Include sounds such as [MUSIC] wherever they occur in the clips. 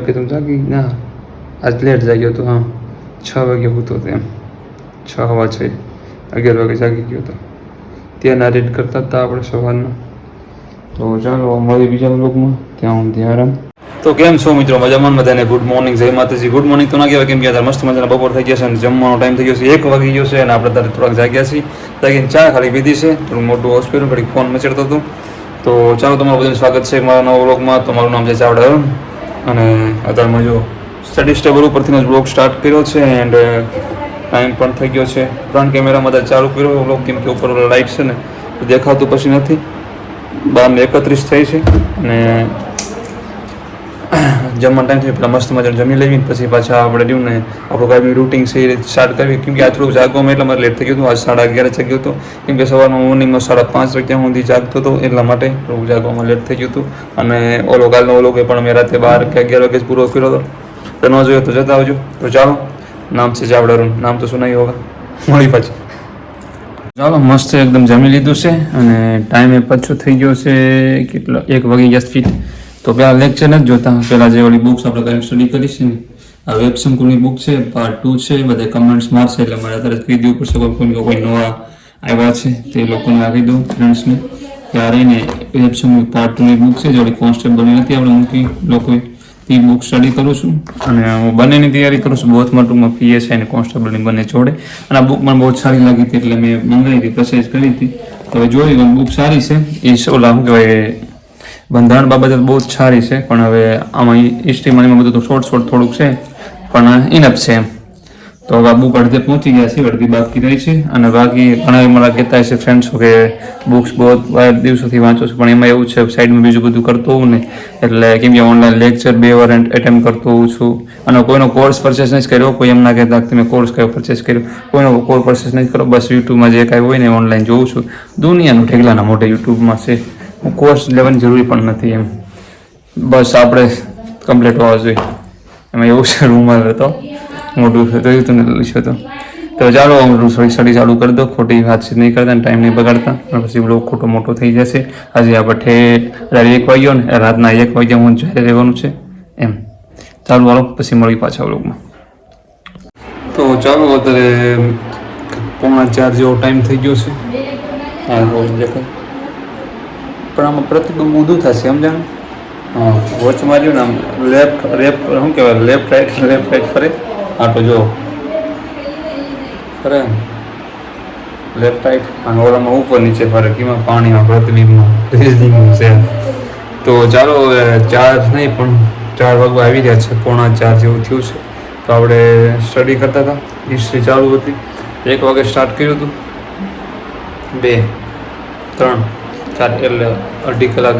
કે તમે જાગી, ના, આજ લેટ જાગ્યો હતો, હા. છ વાગે હતો એમ. છ, હવા છ. અગિયાર વાગે જાગી ગયો હતો. ત્યાંના રેડ કરતા હતા આપણે સવારના તો ચાલો મળી બીજા બ્લોગમાં ત્યાં હું ત્યાં આરામ તો કેમ છો મિત્રો? મજામાં બધાને? ગુડ મોર્નિંગ જય માતાજી. ગુડ મોર્નિંગ તો ના કહેવાય, કેમ કે મસ્ત મજાના બપોર થઈ ગયા છે અને જમવાનો ટાઈમ થઈ ગયો છે. એક વાગી ગયો છે અને આપણે ત્યારે થોડાક જાગ્યા છીએ. જાગીને ચા ખાલી પીધી છે. થોડું મોટું હોસ્પિટલ ઘડી ફોન મચડતો હતો. તો ચાલો, તમારું બધાનું સ્વાગત છે મારા નવા બ્લોગમાં તો મારું નામ છે ચાવડા અને અત્યારમાં જો સ્ટડી સ્ટેબલ ઉપરથી બ્લોગ સ્ટાર્ટ કર્યો છે એન્ડ ટાઈમ પણ થઈ ગયો છે. ફ્રન્ટ કેમેરામાં બધા ચાલુ કર્યો બ્લોગ કેમ કે ઉપર લાઇટ છે ને દેખાતું પછી નથી. બારને એકત્રીસ થઈ છે અને જમવાનો ટાઈમ થયો પેલા મસ્ત મજાનું જમી લેવી પછી પાછા આપણે રહ્યું ને આપણું કાંઈ રૂટિંગ છે એ સ્ટાર્ટ કરવી. કેમ કે આ થોડુંક જાગવામાં એટલે મારે લેટ થઈ ગયું હતું. આજ સાડા અગિયાર જાગ્યો હતો. કેમ કે સવારમાં મોર્નિંગમાં સાડા પાંચ વાગ્યા સુધી જાગતો હતો એટલા માટે થોડુંક જાગવામાં લેટ થઈ ગયું હતું. અને ઓલો કાલનો ઓલો કે પણ મેં રાતે બાર કે અગિયાર વાગે પૂરો કર્યો હતો. તો ન જોયો તો જતા આવજો. તો ચાલો, નામ છે ચાવડારું નામ તો સુનાઈ હોગા. મળી પાછી. ચાલો, મસ્ત એકદમ જમી લીધું છે અને ટાઈમે પાછો થઈ ગયો છે કેટલો? એક વાગી ગયા ફીટ તો પેલા લેક્ચર નથી જોતા. પેલા જે ઓલી બુક્સ આપણે કરી સ્ટડી કરી છે ને, આ વેબ સંકુલની બુક છે પાર્ટ ટુ છે, બધા કમેન્ટ્સ મારશે એટલે મારે અત્યારે કહી દેવું પડશે કોઈ કોઈ નવા આવ્યા છે, તે લોકોને આપી દઉં ફ્રેન્ડ્સને ત્યારે ને વેબ સંકુલ પાર્ટ ટુની બુક છે, જે ઓલી કોન્સ્ટેબલની નથી આપણે મૂકી લોકોએ. એ બુક સ્ટડી કરું છું. અને હું બંનેની તૈયારી કરું છું બહુ ટૂંકમાં પીએસઆઈ અને કોન્સ્ટેબલની બંને જોડે. અને આ બુક મને બહુ સારી લાગી હતી એટલે મેં મંગાવી હતી પરચેઝ કરી હતી. હવે જોઈ બુક સારી છે. એ ઓલા શું કહેવાય બંધારણ બાબતે બહુ જ સારી છે, પણ હવે આમાં હિસ્ટ્રીમાં એમાં બધું તો શોર્ટ શોર્ટ થોડુંક છે, પણ ઇનફ છે. એમ તો હવે આ બુક અડધે પહોંચી ગયા છે, અડધી બાકી રહી છે, અને બાકી ઘણા મારા કહેતા છે ફ્રેન્ડ્સો કે બુક્સ બહુ દિવસોથી વાંચો છું, પણ એમાં એવું છે સાઈડમાં બીજું બધું કરતો હોઉં ને, એટલે કેમ કે ઓનલાઈન લેક્ચર બે વાર એટેમ્પ કરતો હોઉં છું. અને કોઈનો કોર્સ પરચેસ નથી કર્યો, કોઈ એમ ના કહેતા તમે કોર્સ કયો પરચેસ કર્યો, કોઈનો કોર્સ પરચેસ નથી કરો બસ યુટ્યુબમાં જે કાંઈ હોય ને ઓનલાઈન જોઉં છું. દુનિયાનું ઠેકલાના મોઢે યુટ્યુબમાં છે. કોર્સ લેવાની જરૂરી પણ નથી એમ. બસ આપણે કમ્પ્લીટ હોવા જોઈએ. એમાં એવું છે રૂમમાં હતો મોટું થયું હતું લીધું હતું તો. ચાલો થોડી સ્ટડી ચાલુ કરી દો. ખોટી વાતચીત નહીં કરતા અને ટાઈમ નહીં બગાડતા. પછી બ્લોગ ખોટો મોટો થઈ જશે. આજે આપણે ઠેઠ રાત્રે એક વાગ્યો ને રાતના એક વાગ્યા હું જ્યારે રહેવાનું છે, એમ. ચાલો વાળો પછી મળી પાછા બ્લોગમાં તો ચાલો, અત્યારે પોણા ચાર જેવો ટાઈમ થઈ ગયો છે. હા દેખાય. પણ આમાં પ્રતિબંધ ઊંધું થશે સમજણ વોચ માર્યું ને આમ લેફ્ટ લેફ્ટ શું કહેવાય લેફ્ટ રાઈટ લેફ્ટ રાઈટ ફરે? હા, તો જો ફરે. લેફ્ટ રાઈટ અને ઓલામાં ઉપર નીચે ફરે. કેમાં? પાણીમાં, પ્રતિબિંબમાં છે. તો ચાલો ચાર નહીં, પણ ચાર વાગવા આવી રહ્યા છે. પોણા ચાર જેવું થયું છે. તો આપણે સ્ટડી કરતા હતા. હિસ્ટ્રી ચાલુ હતી. એક વાગે સ્ટાર્ટ કર્યું હતું. બે, ત્રણ. ચાર એટલે અઢી કલાક,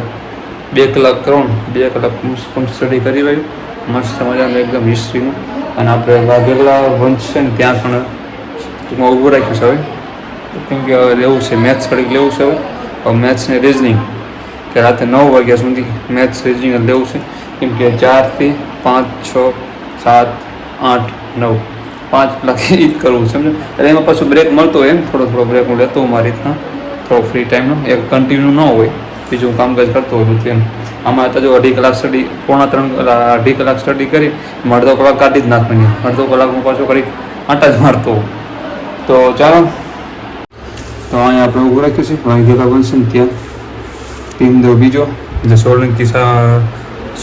બે કલાક ત્રણ બે કલાક કમ સ્ટડી કરી રહ્યું. મસ્ત મજાનું એકદમ હિસ્ટ્રીનું અને આપણે વાઘેલા વંશ છે ને ત્યાં પણ ટૂંકમાં ઊભું રાખ્યું છે હવે. કેમ કે હવે લેવું છે મેથ્સ ઘડીક લેવું છે હવે. હવે મેથ્સ ને રિઝનિંગ કે રાતે નવ વાગ્યા સુધી મેથ્સ રિઝનિંગ લેવું છે. કેમ કે ચારથી પાંચ, છ, સાત, આઠ, નવ. પાંચ કલાક એ જ કરવું છે એટલે એમાં પાછું બ્રેક મળતો હોય એમ, થોડો થોડો બ્રેક હું લેતો મારી રીતના. થોડો ફ્રી ટાઈમનો એક કન્ટિન્યુ ન હોય, બીજું કામકાજ કરતો હોય બધું એમ. આમાં તો જો અઢી કલાક સ્ટડી પોણા ત્રણ અઢી કલાક સ્ટડી કરી, અડધો કલાક કાઢી જ નાખવાની. અડધો કલાક હું પાછો કરી આટા જ મારતો. તો ચાલો. તો અહીંયા આપણે ઊભું રાખ્યું છે. વાઘેલા બનશે ને ત્યાં. ટીમ દો બીજો. જે સોલંકી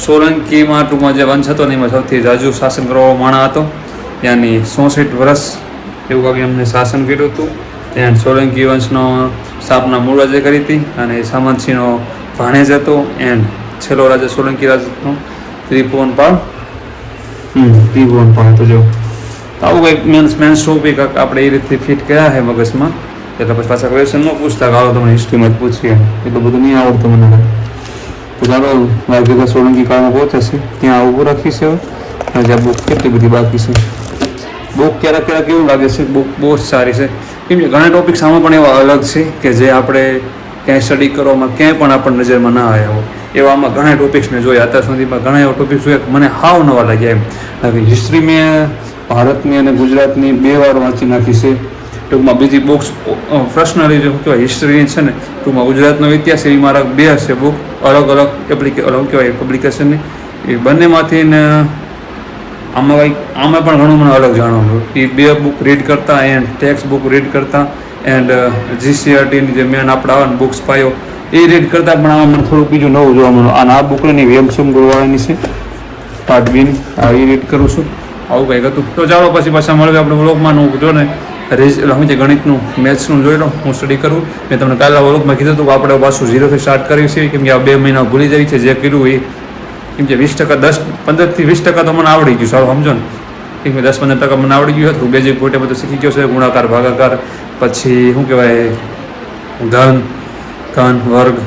સોલંકીમાં ટૂંકમાં જે વંશ હતો ને એમાં સૌથી જાજુ શાસન કરવા માણા હતો. ત્યાંની સોસઠ વર્ષ એવું કાંઈક એમને શાસન કર્યું હતું. ત્યાં સોલંકી વંશનો સ્થાપના મૂળ રાજે કરી હતી અને સામંતસિંહનો ભાણેજ હતો. એન્ડ છેલ્લો રાજા સોલંકી રાજનો ત્રિભુવનપાળ. હમ ત્રિભુવનપાળ તો જો. આવું કંઈક મેન્સ મેન્સ ટોપિક આપણે એ રીતે ફિટ કર્યા છે મગજમાં. એટલે પછી પાછા ક્વેશ્ચન ન પૂછતા આવો તમને હિસ્ટ્રીમાં જ પૂછીએ એટલું બધું નહીં આવડતું મને. તો ચાલો મારી સોલંકી કાળમાં પહોંચે ત્યાં ઊભું રાખીશ હવે. અને જ્યાં બુક કેટલી બધી બાકી છે. બુક ક્યારેક ક્યારેક એવું લાગે છે બુક બહુ જ સારી છે. કેમ કે ઘણા ટોપિક્સ આમાં પણ એવા અલગ છે કે જે આપણે ક્યાંય સ્ટડી કરવામાં ક્યાંય પણ આપણને નજરમાં ના આવ્યા હોય. એવા આમાં ઘણા ટોપિક્સ મેં જોયા. અત્યાર સુધીમાં ઘણા એવા ટોપિક્સ જોયા કે મને હાવ નવા લાગ્યા એમ. હવે હિસ્ટ્રી મેં ભારતની અને ગુજરાતની બે વાર વાંચી નાખી છે. ટૂંકમાં બીજી બુક્સ પ્રશ્નરી જે કહેવાય હિસ્ટ્રીની છે ને, ટૂંકમાં ગુજરાતનો ઇતિહાસ એવી મારા બે હશે બુક અલગ અલગ એપ્લિકે અલગ કહેવાય પબ્લિકેશનની એ બંનેમાંથી આમાં કંઈક, આમાં પણ ઘણું મને અલગ જાણવા મળ્યું. એ બે બુક રીડ કરતા એન્ડ ટેક્સ્ટ બુક રીડ કરતા એન્ડ જીસીઆરટીની જે મેન આપણે આવે બુક્સ પાયો એ રીડ કરતા પણ આમાં મને થોડુંક બીજું નવું જોવા મળ્યું. અને આ બુકની વેમસુમ ગોળવાની છે પાર્ટ બીની આ એ રીડ કરું છું. આવું કંઈક હતું. તો ચાલો પછી પાછા મળવે આપણે બ્લોગમાં હું જો ને રેજ હું જે ગણિતનું મેથ્સનું જોઈ લો. હું સ્ટડી કરું. મેં તમને કાલના વ્લોગમાં કીધું હતું કે આપણે પાછું ઝીરોથી સ્ટાર્ટ કર્યું છે કેમ કે આ બે મહિના ભૂલી જાય છે. જે કર્યું એ કેમ કે વીસ ટકા દસ, પંદરથી વીસ ટકા તો મને આવડી ગયું. સારું, સમજો ને. કેમ કે દસ, પંદર ટકા મને આવડી ગયું હતું. બેઝિક પોઈન્ટ બધું શીખી ગયો છે, ગુણાકાર, ભાગાકાર, પછી શું કહેવાય, ધન, ઘન, વર્ગ,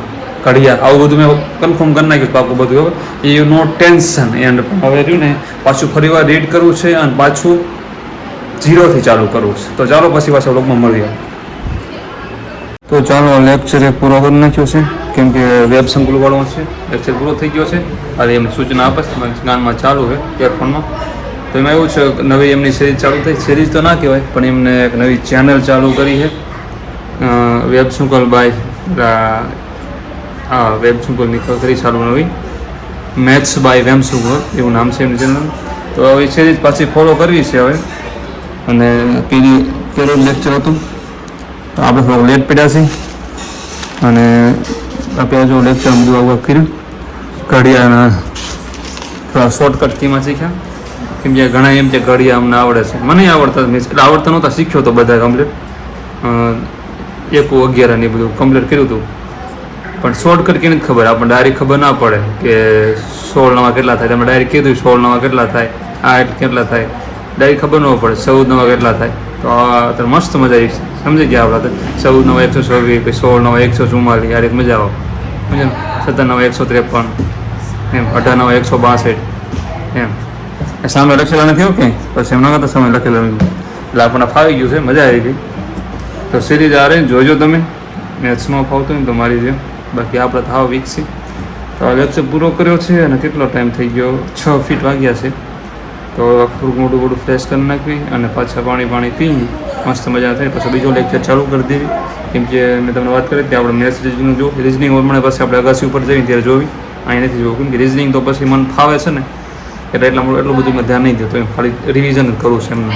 કડિયા, આવું બધું મેં કન્ફર્મ કરી નાખ્યું પાકું બધું હવે એ નો ટેન્શન એન્ડ હવે રહ્યું ને, પાછું ફરીવાર રીડ કરવું છે અને પાછું ઝીરોથી ચાલુ કરવું છે. તો ચાલો, પછી પાછા લોકમાં મળીએ. તો ચાલો લેક્ચર એ પૂરો કરી નાખ્યો છે. કેમ કે વેબ સંકુલવાળો છે. લેક્ચર પૂરો થઈ ગયો છે. અને એમ સૂચના આપે છે. જ્ઞાનમાં ચાલુ છે ઇયરફોનમાં તો એમાં એવું છે નવી એમની સિરીઝ ચાલુ થઈ. સિરીઝ તો ના કહેવાય, પણ એમને એક નવી ચેનલ ચાલુ કરી છે. વેબ સંકુલ બાય હા વેબ સંકુલની કરી ચાલુ નવી. મેથ્સ બાય વેમ સંકુલ, એવું નામ છે એમની ચેનલ તો હવે સિરીઝ પાછી ફોલો કરવી છે હવે. અને પેલી, પેલું લેક્ચર હતું. તો આપણે થોડોક લેટ પડ્યા છીએ. અને આપણે જો લેક્ચર બધું આવું કર્યું. ઘડિયાળના થોડા શોર્ટકટ કીમાં શીખ્યા. કેમ કે ઘણા એમ કે ઘડિયા અમને આવડે છે. મને આવડતા મીન્સ એટલે આવડતા નહોતા, શીખ્યો તો બધા કમ્પ્લીટ એક અગિયાર ને બધું કમ્પ્લીટ કર્યું હતું. પણ શોર્ટકટ કેને ખબર? આપણને ડાયરેક્ટ ખબર ના પડે કે સોળ નવા કેટલા થાય. તમે ડાયરેક્ટ કીધું સોળ નવા કેટલા થાય. આઠ કેટલા થાય. ડાયરેક્ટ ખબર ન પડે ચૌદ નવા કેટલા થાય. તો આ તો મસ્ત મજા આવી સમજી ગયા આપણે ચૌદ નવ એકસો છવ્વીસ, પછી સોળ નવ એકસો ચુમ્માલીસ, આ એક મજા આવે. સમજો? સત્તર નવ એકસો ત્રેપન, એમ. અઢાર નવ એકસો બાસઠ, એમ. એ સામે લખેલા નથી એવું કંઈ પછી એમના કરતા સામે લખેલા. એટલે આપણને ફાવી ગયું છે, મજા આવી ગઈ. તો સિરીઝ આ રહી જોજો તમે. મેથ્સમાં ફાવતું હોય તો મારી જેમ. બાકી આપણે હાવ વીક છે. તો આ લેક્ચર પૂરો કર્યો છે અને કેટલો ટાઈમ થઈ ગયો? છ ફીટ વાગ્યા છે. તો થોડુંક મોટું મોટું ફ્રેશ કરી નાખવી અને પાછા પાણી પાણી પી મસ્ત મજા થઈ પછી બીજો લેક્ચર ચાલુ કરી દેવી કેમ કે મેં તમને વાત કરી હતી, આપણે મેથ્સ રિઝનિંગ જો રિઝનિંગ મને પછી આપણે અગાસી ઉપર જઈએ ત્યારે જોવી. અહીં નથી જોવું. કેમ કે રિઝનિંગ તો પછી મને ફાવે છે ને, એટલે એટલા મોટું એટલું બધું મેં ધ્યાન નહીં દેતો એમ ખાલી રિવિઝન જ કરું છું એમને.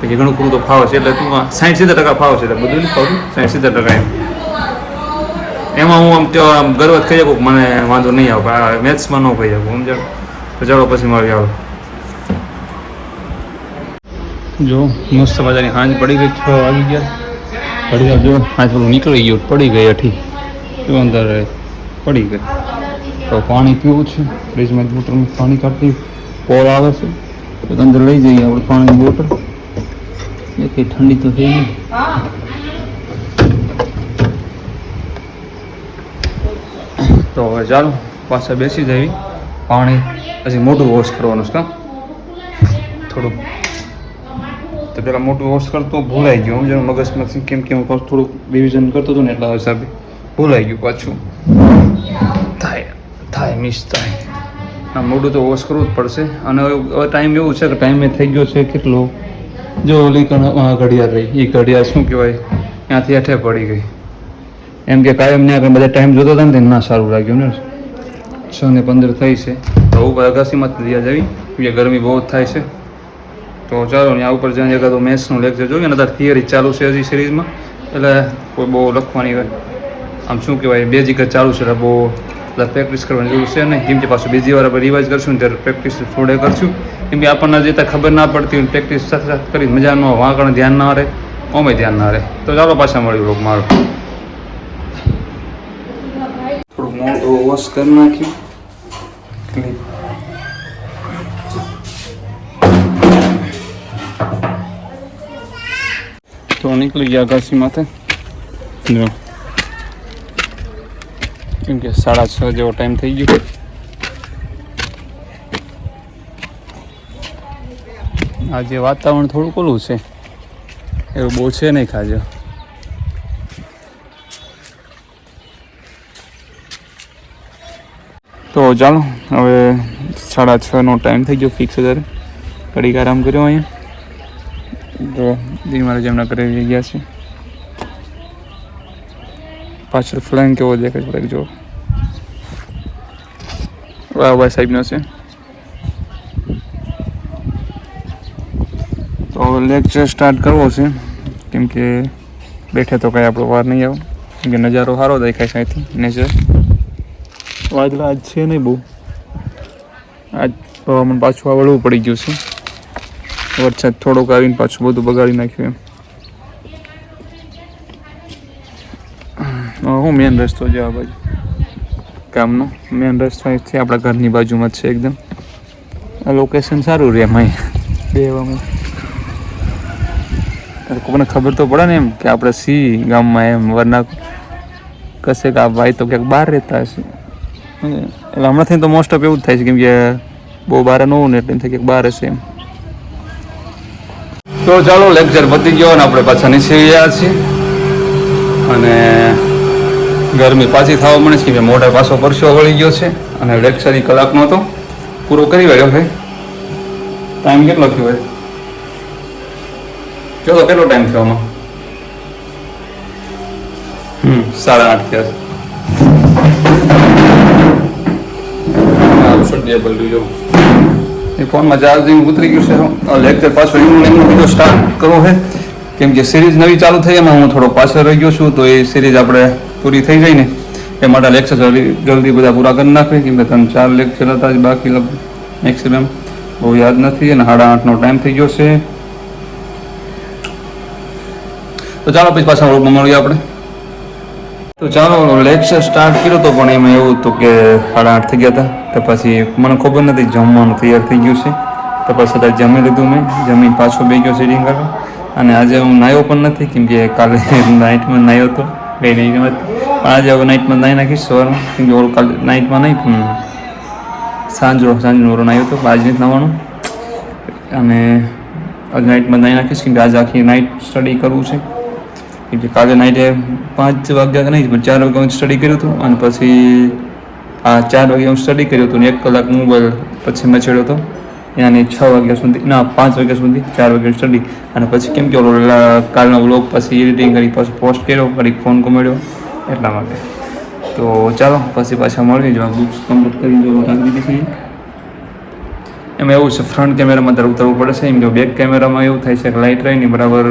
પછી ઘણું ખરું તો ફાવે છે, એટલે તું સાઠ સિત્તેર ટકા ફાવે છે, એટલે બધું નહીં ફાવતું. સાઠ સિત્તેર ટકા એમ. એમાં હું આમ આમ ગર્વ કહી શકું મને વાંધો નહીં આવે મેથ્સમાં ન કહી શકું સમજાવ તો ચાલો પછી મારી આવો. જો, મસ્ત મજાની હાંજ પડી ગઈ, છ વાગી ગયા. પડી ગયા જો, હાંજ પેલું નીકળી ગયું, પડી ગઈ અઠી જો, અંદર પડી ગઈ. તો પાણી પીવું છે, ફ્રીજમાં બોટલમાં પાણી કાઢી પોલ આવે છે, તો અંદર લઈ જઈએ આપણે પાણીની બોટલ. એ કંઈ ઠંડી તો થઈ ગઈ. તો હવે ચાલો, પાછા બેસી જવી પાણી, પછી મોટું વોશ કરવાનું છે, કાં? થોડું તો પેલા મોટું વોશ કરતો, ભૂલાઈ ગયું. સમજો મગજમાંથી કેમ કે હું થોડુંક રિવિઝન કરતો હતો ને એટલા હિસાબે. ભૂલાઈ ગયું પાછું. થાય થાય મિસ થાય. આ મોટું તો વોશ કરવું જ પડશે. અને હવે ટાઈમ એવું છે કે ટાઈમે થઈ ગયો છે કેટલો? જો ઓલી ઘડિયાળ રહી. એ ઘડિયાળ શું કહેવાય? ત્યાંથી અઠે પડી ગઈ. એમ કે કાયમ ને આગળ બધા ટાઈમ જોતો હતા ને ના સારું લાગ્યું ને. છ ને પંદર થઈ છે. તો ઉપર અગાસીમાં જ રહ્યા જવી કે ગરમી બહુ જ થાય છે. તો ચાલો ત્યાં ઉપર જઈને એકાદો મેથ્સનું લેક્ચર જોઈએ ને, અત્યારે થિયરી ચાલુ છે હજી સિરીઝમાં એટલે કોઈ બહુ લખવાની આમ શું કહેવાય બેઝિક જ ચાલુ છે. એટલે બહુ એટલે પ્રેક્ટિસ કરવાની જરૂર છે નહીં. કેમ કે પાછું બીજી વાર આપણે રિવાઇઝ કરશું ને, ત્યારે પ્રેક્ટિસ થોડે કરશું. કેમ કે આપણને જે ખબર ના પડતી હોય પ્રેક્ટિસ સાથે સાથે કરી મજા ન વાંકણ ધ્યાન ના રહે ઓમે ધ્યાન ના રહે. તો ચાલો પાછા મળ્યું લોક મારો થોડુંક મોટું વોશ કરી નાખ્યું. ક્લિપ તો નીકળી ગયા ઘાસી માથે જો કેમ કે સાડા છ જેવો ટાઈમ થઈ ગયો આજે વાતાવરણ થોડુંક ઓલું છે એવું બહુ છે નહીં ખાજો તો ચાલો હવે સાડા છનો ટાઈમ થઈ ગયો ફિક્સ અત્યારે ઘડીક આરામ કર્યો અહીંયા જો દીન મારે જેમના ઘરે ગયા છે. પાછળ ફ્લેંગ કેવો દેખાય છે જો. વાહ વાહ સાહેબનો છે. તો લેક્ચર સ્ટાર્ટ કરવો છે. કેમ કે બેઠે તો કાંઈ આપણો વાર નહીં આવે. કેમ કે નજારો સારો દેખાય છે અહીંથી, નેચર. વાદળા આજ છે નહીં બહુ. આજ હવામાન પાછું આ વળવું પડી ગયું છે. વરસાદ થોડોક આવીને પાછું બધું બગાડી નાખ્યું એમ. હું મેન રસ્તો આ બાજુ. ગામનો મેન રસ્તો અહીંથી આપણા ઘરની બાજુમાં જ છે એકદમ. આ લોકેશન સારું રહે એમાં બેવામાં. કોઈને ખબર તો પડે ને એમ કે આપણે સી ગામમાં એમ વરના કશે કે આ ભાઈ તો ક્યાંક બહાર રહેતા હશે. એટલે હમણાંથી તો મોસ્ટ ઓફ એવું જ થાય છે કેમ કે બહુ બહાર ન હોય ને એટલે એમ થાય કે બહાર હશે એમ. તો ચાલો લેક્ચર પતી ગયો અને આપણે પાછા નીચે ગયા છીએ. અને ગરમી પાછી થવા મળે છે, કે મોઢે પાછો પરસો વળી ગયો છે. અને લેક્ચર એ કલાકનો હતો. પૂરો કરી વાળ્યો ભાઈ. ટાઈમ કેટલો થયો ભાઈ? ચલો, કેટલો ટાઈમ થયો આમાં? સાડા આઠ થયા છે. એ ફોનમાં ચાર્જિંગ ઉતરી ગયું છે? લેક્ચર પાછો એનું બીજો સ્ટાર્ટ કરવો છે કેમ કે સિરીઝ નવી ચાલુ થઈ, એમાં હું થોડો પાછળ રહી ગયો છું, તો એ સિરીઝ આપણે પૂરી થઈ જાય ને, એ માટે લેક્ચર જલ્દી જલ્દી બધા પૂરા કરી નાખીએ કેમ કે ત્રણ, ચાર લેક્ચર હતા જ બાકી મેક્સિમમ બહુ યાદ નથી અને સાડા આઠનો ટાઈમ થઈ ગયો છે. તો ચાલો પછી પાછા મળીએ આપણે. તો ચાલો લેક્ચર સ્ટાર્ટ કર્યો તો પણ એમાં એવું હતું કે સાડા આઠ થઈ ગયા હતા. તો પછી મને ખબર નથી જમવાનું તૈયાર થઈ ગયું છે. તો પછી કદાચ જમી લીધું મેં. જમી પાછો બે ગયો સીડિંગ કરવા અને આજે હું નાહ્યો પણ નથી, કેમ કે કાલે [LAUGHS] નાઇટમાં નાહ્યો હતો. બે નહીં પણ આજે હવે નાઇટમાં નાહી નાખીશ સવારમાં. કેમ કે ઓલું કાલે નાઇટમાં નહીં, પણ સાંજનો સાંજનો ઓરો નાહ્યો હતો. આજ નથી નાહવાનું અને આજ નાઇટમાં નાહી નાખીશ, કેમ કે આજે આખી નાઇટ સ્ટડી કરવું છે. કેમ કે કાલે નાઇટે પાંચ વાગ્યા નહીં, પણ ચાર વાગ્યા હું સ્ટડી કર્યું હતું અને પછી આ ચાર વાગ્યા હું સ્ટડી કર્યું હતું ને એક કલાક મોબાઈલ પછી મેં છેડ્યો હતો. યાની છ વાગ્યા સુધી, ના, પાંચ વાગ્યા સુધી ચાર વાગ્યા સ્ટડી અને પછી કેમ કે ઓલો કાલનો વ્લોગ પછી એડિટિંગ કરી, પાછો પોસ્ટ કર્યો, ફરી ફોન કોમેડ્યો, એટલા માટે. તો ચાલો, પછી પાછા મળવી જો બુક્સ કમ્પ્લીટ કરી જો રાખી દીધી છે. એમાં એવું છે ફ્રન્ટ કેમેરામાં તારે ઉતરવું પડે છે. એમ કે બેક કેમેરામાં એવું થાય છે કે લાઇટ રહી ને બરાબર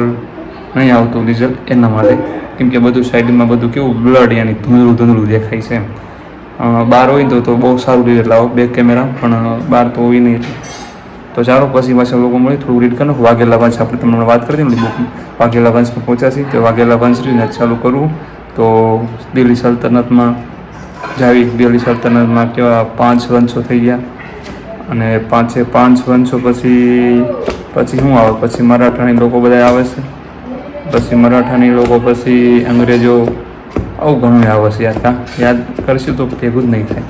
નહીં આવતું રિઝલ્ટ એના માટે. કેમ કે બધું સાઈડમાં બધું કેવું બ્લડ યાની ધૂંધળું ધૂંધળું દેખાય છે બહાર હોય તો બહુ સારું રીતે આવે બેક કેમેરા પણ બહાર તો હોય નહીં તો ચાલો, પછી પાછા લોકો મળી થોડું રીડ કરો વાઘેલા વંશ આપણે તમને વાત કરી ને બુક વાઘેલા વંશમાં પહોંચ્યા તો વાઘેલા વંશ રીને ચાલુ કરવું તો દિલ્હી સલ્તનતમાં, જાવી દિલ્હી સલ્તનતમાં કેવા પાંચ વંશો થઈ ગયા. અને પાંચે પાંચ વંશો પછી પછી શું આવે? પછી મરાઠાની લોકો બધા આવે છે. પછી મરાઠાની લોકો પછી અંગ્રેજો આવું ઘણું આવે છે યાદ યાદ કરશું તો ભેગું જ નહીં થાય.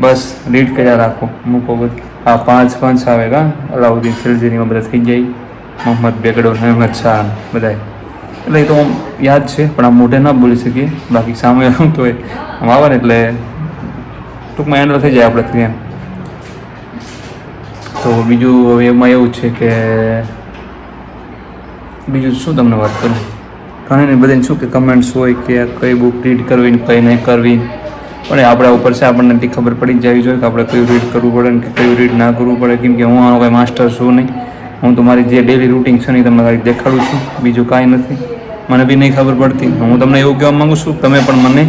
બસ રીડ કર્યા રાખો. મૂકો બધું. આ પાંચ પાંચ આવે કા? અલાઉદ્દીન ખિલજીની બધા થઈ જાય મોહમ્મદ બેગડો અહેમદ શાહ બધા એટલે એ તો યાદ છે, પણ આ મોઢે ના બોલી શકીએ. બાકી સામે આમ તો એ આમ આવે ને એટલે ટૂંકમાં એન્ડ થઈ જાય આપણે એમ તો બીજું હવે એમાં એવું છે કે બીજું શું તમને વાત કરું? ઘણી બધાને શું કે કમેન્ટ્સ હોય કે કઈ બુક રીડ કરવી ને કઈ નહીં કરવી. પણ આપણા ઉપર છે, આપણને એટલી ખબર પડી જવી જોઈએ કે આપણે કયું રીડ કરવું પડે કે કયું રીડ ના કરવું પડે. કેમ કે હું આનો કાંઈ માસ્ટર છું નહીં. હું તો મારી જે ડેલી રૂટિન છે ને તમને ખાલી દેખાડું છું. બીજું કાંઈ નથી. મને બી નહીં ખબર પડતી. હું તમને એવું કહેવા માગું છું, તમે પણ મને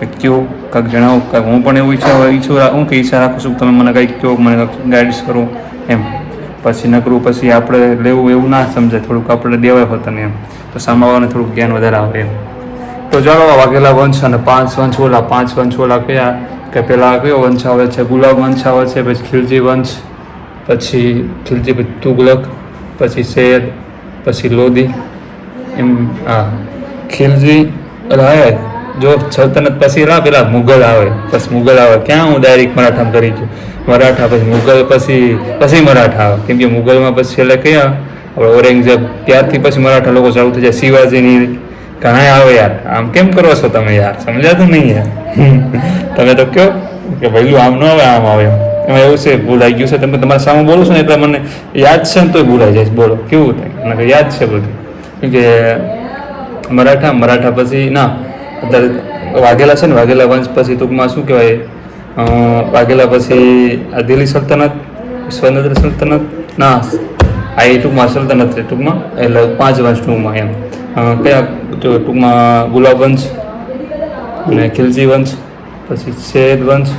કંઈક કહો કાંઈક જણાવો. કાંઈક હું પણ એવું ઈચ્છા ઈચ્છું હું કે ઈચ્છા રાખું છું તમે મને કંઈક કહો, મને કાંઈક ગાઈડ્સ કરો, એમ. પછી નકરું પછી આપણે લેવું એવું ના સમજાય થોડુંક આપણે દેવાય હોતને એમ. તો સામાવાને થોડુંક જ્ઞાન વધારે આવે એમ. તો ચાલો વાઘેલા વંશ અને પાંચ વંશ ઓલા પાંચ વંશ ઓલા કયા? કે પેલા કયો વંશ આવે છે? ગુલાબ વંશ આવે છે, પછી ખિલજી વંશ, પછી ખિલજી, પછી તુગલક, પછી શેર, પછી લોધી એમ, હા. ખિલજી હા જો સલ્તનત પછી રા પેલા મુગલ આવે, પછી મુગલ આવે. ક્યાં હું ડાયરેક્ટ મરાઠામાં કરી છું? મરાઠા પછી મુગલ, પછી પછી મરાઠા આવે. કેમ કે મુગલમાં પછી છેલ્લે કયા? આપણે ઔરંગઝેબ, ત્યારથી પછી મરાઠા લોકો ચાલુ થઈ જાય. શિવાજીની ઘણા આવે યાર. આમ કેમ કરો છો તમે યાર? સમજાતું નહીં યાર. [LAUGHS] તમે તો કયો કે ભાઈ આમ ન આવે, આમ આવે એમ. એવું છે ભૂલાઈ ગયું છે. તમે તમારા સામે બોલો છો ને એટલે મને યાદ છે ને તોય ભૂલાઈ જાય. બોલો, કેવું થાય? મને યાદ છે બધું. કે મરાઠા મરાઠા પછી ના અત્યારે વાઘેલા છે ને, વાઘેલા વંશ પછી ટૂંકમાં શું કહેવાય? વાઘેલા પછી આ દિલ્હી સલ્તનત, સ્વતંત્ર સલ્તનત, ના, આ એ ટૂંકમાં સલ્તનત છે, ટૂંકમાં? એટલે પાંચ વંશ ટૂંકમાં એમ. કયા ટૂંકમાં ગુલાબ વંશ અને ખિલજી વંશ, પછી સૈયદ વંશ,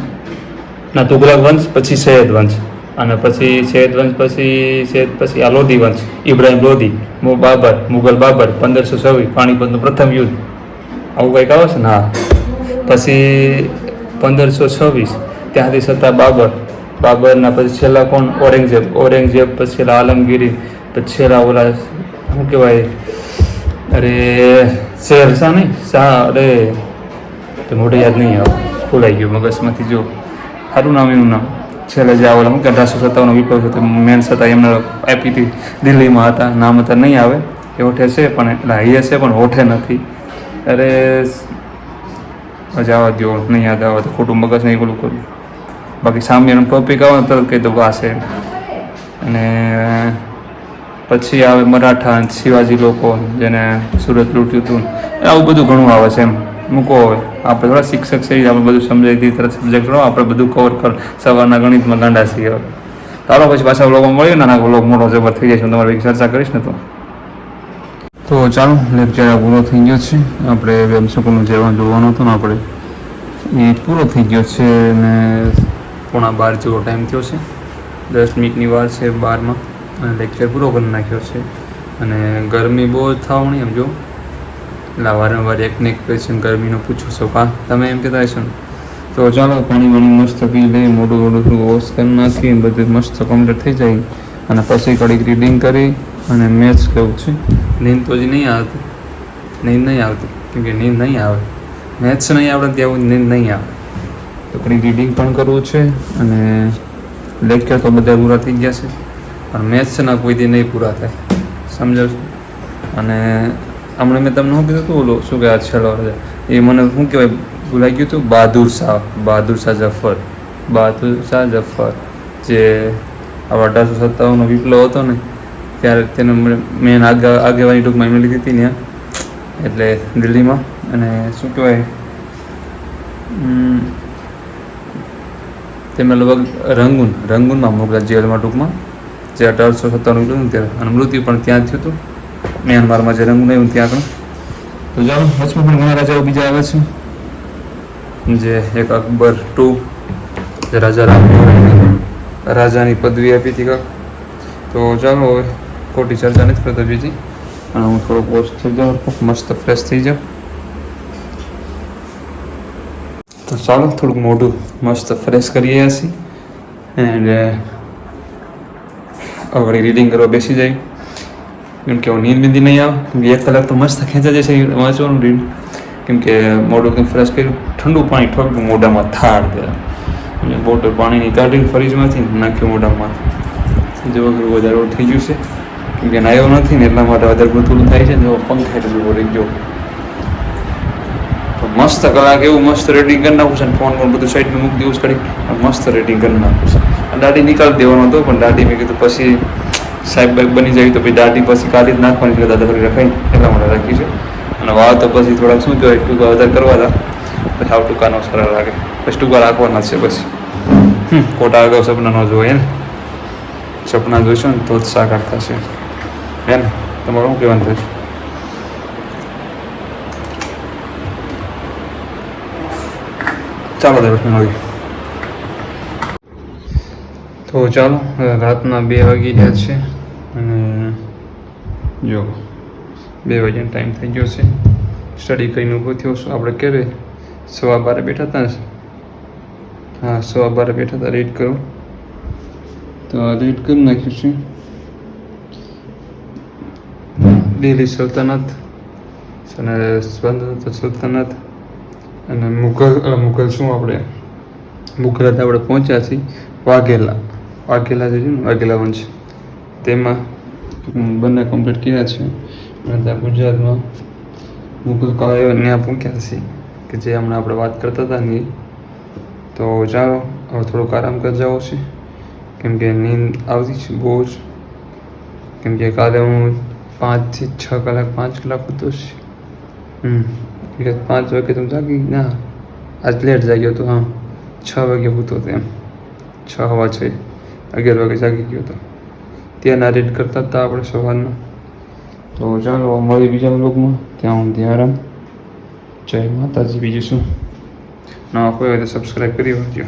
ના, તુગલક વંશ, પછી સૈયદ વંશ. અને પછી સૈયદ વંશ, પછી સૈયદ પછી આ લોધી વંશ, ઇબ્રાહિમ લોધી બાબર, મુગલ બાબર, પંદરસો છવ્વીસ, પાણીપતનું પ્રથમ યુદ્ધ. આવું કંઈક આવે છે ને? હા. પછી પંદરસો છવ્વીસ. ત્યાંથી સત્તા બાબર. બાબરના પછી છેલ્લા કોણ? ઓરંગઝેબ ઓરંગઝેબ પછી છેલ્લા આલમગીરી. પછી છેલ્લા ઓલા શું કહેવાય? અરે, શેર શાહ નહીં શાહ, અરે. તો મોઢે યાદ નહીં આવે. ભૂલાઈ ગયું મગજમાંથી જો સારું નામ એનું નામ. છેલ્લે જે આવેલા કે અઢારસો સત્તાવનનો વિપ્લવ છે, તો મેન સત્તા એમને આપી હતી. દિલ્હીમાં હતા. નામ હતા નહીં આવે. એ ઓઠે છે, પણ એટલે હાઈએ છે, પણ ઓઠે નથી. અરે જવા દો નહીં યાદ આવે તો ખોટું મગજ નહીં બોલું કરું. બાકી સામેનો ટોપિક આવે ને તરત કહી દઉં આ અને પછી આવે મરાઠા શિવાજી લોકો જેને સુરત લૂંટ્યું હતું. આવું બધું ઘણું આવે છે એમ. મૂકો હવે. આપણે થોડા શિક્ષક છે આપણે બધું સમજાવી દીધી, તરત સબ્જેક્ટ રહો આપણે બધું કવર કર. સવારના ગણિતમાં ગાંડા છીએ હવે. ચાલો પછી પાછા વ્લોગમાં મળ્યું નાના વ્લોગ મોટો જબર થઈ છે, હું તમારી ચર્ચા કરીશ ને તો. તો ચાલો લેક્ચર આ પૂરો થઈ ગયો છે. આપણે વેબ સ્કૂલનું જે જોવાનું હતું ને આપણે. એ પૂરો થઈ ગયો છે અને પોણા બાર જેવો ટાઈમ થયો છે. દસ મિનિટની વાર છે બારમાં. અને લેક્ચર પૂરો કરી નાખ્યો છે. અને ગરમી બહુ જ થવાની એમ જો એટલે વારંવાર એક ને એક ક્વેશ્ચન ગરમીનો પૂછો છો. કા તમે એમ કહેતા હશો ને? તો ચાલો, પાણી વાણી મસ્ત પી લઈ મોટું મોટું વોશ કરી નાખી, બધું મસ્ત કમ્પ્લીટ થઈ જાય. અને પછી કડીક રીડિંગ કરી. અને મેથ્સ લેવું છે નીંદ તો હજી નહીં આવતી. નીંદ નહીં આવતી કેમ કે નીંદ નહીં આવે. મેથ્સ નહીં આવડે ત્યાં નીંદ નહીં આવે. તો કડીક રીડિંગ પણ કરવું છે અને લેક્ચર તો બધા પૂરા થઈ ગયા છે. પણ મેથ્સના કોઈ દી નહીં પૂરા થાય. સમજો છો અને હમણાં મેં તમને શું કીધું હતું ઓલું શું કહેવાય છેલ્લો એ મને શું કહેવાય ભૂલાઈ ગયું હતું બહાદુર શાહ બહાદુર શાહ જફર. બહાદુર શાહ જફર જે આપણા અઢારસો સત્તાવનનો વિપ્લવ હતો ને ત્યારે તેનો મેન આગા, આગેવાની ટૂંકમાં એમને લીધી હતી ત્યાં એટલે દિલ્હીમાં. અને શું કહેવાય? તેમને લગભગ રંગૂન, રંગૂનમાં મોકલા જેલમાં ટૂંકમાં. જે અઢારસો સત્તાણું ગયું ત્યારે. અને મૃત્યુ પણ ત્યાં થયું હતું. મ્યાનમારમાં જે રંગૂન આવ્યું ત્યાં આગળ તો ચાલો, વચમાં પણ ઘણા રાજાઓ બીજા આવે છે. જે એક અકબર ટુ, જે રાજા રામ, રાજાની પદવી આપી હતી કાક. તો ચાલો હવે ખોટી ચર્ચા નથી કરતો બીજી. અને હું થોડોક વોશ થઈ જાઉં મસ્ત ફ્રેશ થઈ જાઉં. તો ચાલો, થોડુંક મોઢું મસ્ત ફ્રેશ કરીએ છીએ એન્ડ હવે રીડિંગ કરવા બેસી જાય. કેમ કે હું નીંદ બીંદી નહીં આવે. એક કલાક તો મસ્ત ખેંચા જશે વાંચવાનું રીડ કેમ કે મોઢું કેમ ફ્રેશ કર્યું? ઠંડુ પાણી ઠોક્યું મોઢામાં થાળ અને બોટલ પાણીની કાઢીને ફ્રીજમાંથી નાખ્યું મોઢામાં. જો વધારે થઈ ગયું છે. કેમ કે નાયો નથી ને એટલા માટે વધારે થોડું થાય છે ને જો પંખા એટલે રહી ગયો. મસ્ત કલાક એવું મસ્ત રેડિંગ કરી નાખું છે ફોન પણ બધું સાઈડમાં મૂકી દેવું કરી મસ્ત રેડિંગ કરી નાખું છે. અને દાઢી નીકાળી દેવાનો હતો, પણ દાઢી મેં કીધું પછી સાહેબ બાઈક બની જાય તો પછી દાઢી પછી કાઢી જ નાખવાની એટલે દાદા ફરી રખાઈ એટલા માટે રાખી છે. અને વાળ તો પછી થોડાક શું કહેવાય, ટૂંકા વધારે કરવા હતા. પછી આવ ટૂંકાનો સરળ લાગે. પછી ટૂંકા રાખવાના છે પછી ખોટા અગાઉ સપના ન જોઈએ ને સપના જોઈશું ને તો જ સાકાર થશે. હે ને તમારું શું કહેવાનું થશે ચાલો દિવસ મળીએ તો ચાલો રાતના બે વાગી ગયા છે અને જો બે વાગ્યાનો ટાઈમ થઈ ગયો છે સ્ટડી કરીને ઊભો થયો છું આપણે ક્યારે સવા બારે બેઠા હતા હા સવા બારે બેઠા હતા રીડ કરું તો રીડ કરી નાખ્યું છે દિલ્હી સલ્તનત અને સ્વતંત્ર સલ્તનત અને મુઘલ મુઘલ શું આપણે? મુઘલ આપણે પહોંચ્યા છીએ વાઘેલા. વાઘેલા જે છે ને, વાઘેલા વંશ. તેમાં બંને કમ્પ્લીટ કર્યા છે. અને ત્યાં ગુજરાતમાં મુઘલ કાળે ત્યાં પહોંચ્યા છીએ. કે જે હમણાં આપણે વાત કરતા હતા ને તો ચાલો, હવે થોડોક આરામ કરી જાવ છે. કેમ કે નીંદ આવતી છે બહુ જ. કેમ કે કાલે હું પાંચથી છ કલાક, પાંચ કલાક હતો હમ, એટલે પાંચ વાગે તો જાગી, ના, આજ લેટ જાગ્યો હતો હા, છ વાગે હતો તેમ છ હવા છે, અગિયાર વાગે જાગી ગયો હતો ત્યાં રેડ કરતા હતા આપણે સવારના. તો ચાલો મળી બીજા લોગમાં ત્યાં હું આરામ. જય માતાજી, બીજું શું? ના કોઈ હોય તો સબસ્ક્રાઈબ કરી વાંચજો